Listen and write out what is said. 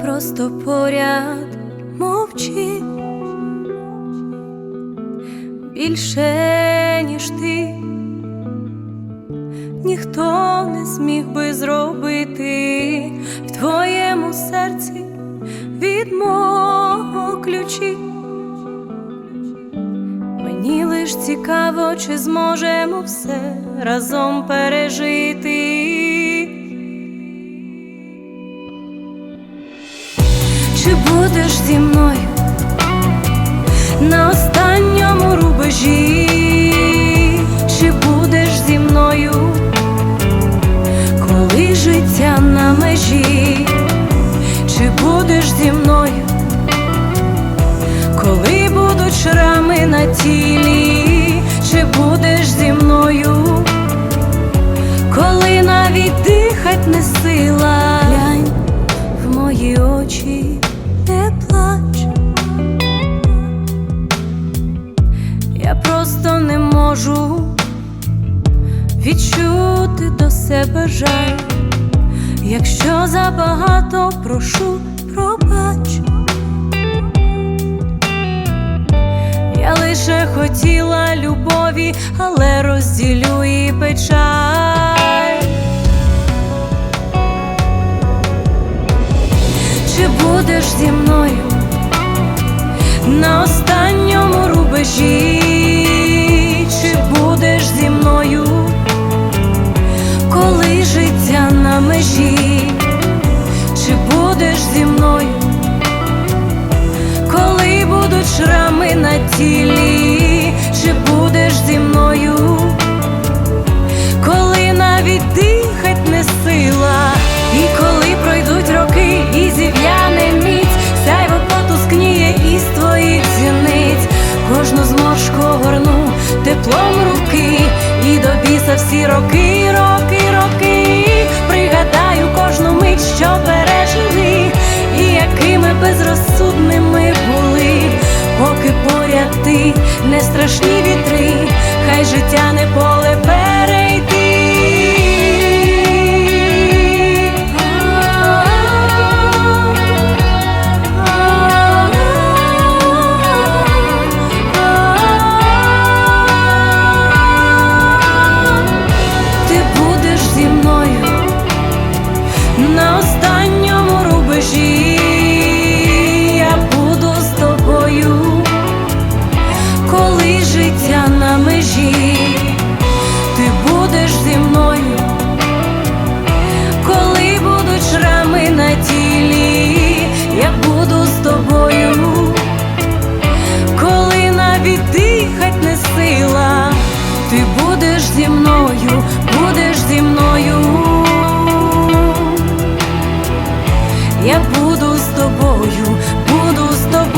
просто поряд мовчи більше, ніж ти, ніхто не зміг би зробити в твоєму серці від мого ключі. Мені лиш цікаво, чи зможемо все разом пережити. Чи будеш зі мною на останньому рубежі? Чи будеш зі мною, коли життя на межі? Чи будеш зі мною, коли будуть шрами на тілі? Чи будеш зі мною, можу відчути до себе жаль. Якщо забагато прошу, пробач. Я лише хотіла любові, але розділю і печаль. Чи будеш зі мною на останньому рубежі? Шрами на тілі? Чи будеш зі мною? коли навіть дихать не сила, і коли пройдуть роки, і зів'яне міць, сяйво потускніє із твоїх зіниць, кожну зморшку горну теплом руки, і до біса всі роки, не страшні вітри, хай життя не Ти будеш зі мною, будеш зі мною, я буду з тобою, буду з тобою.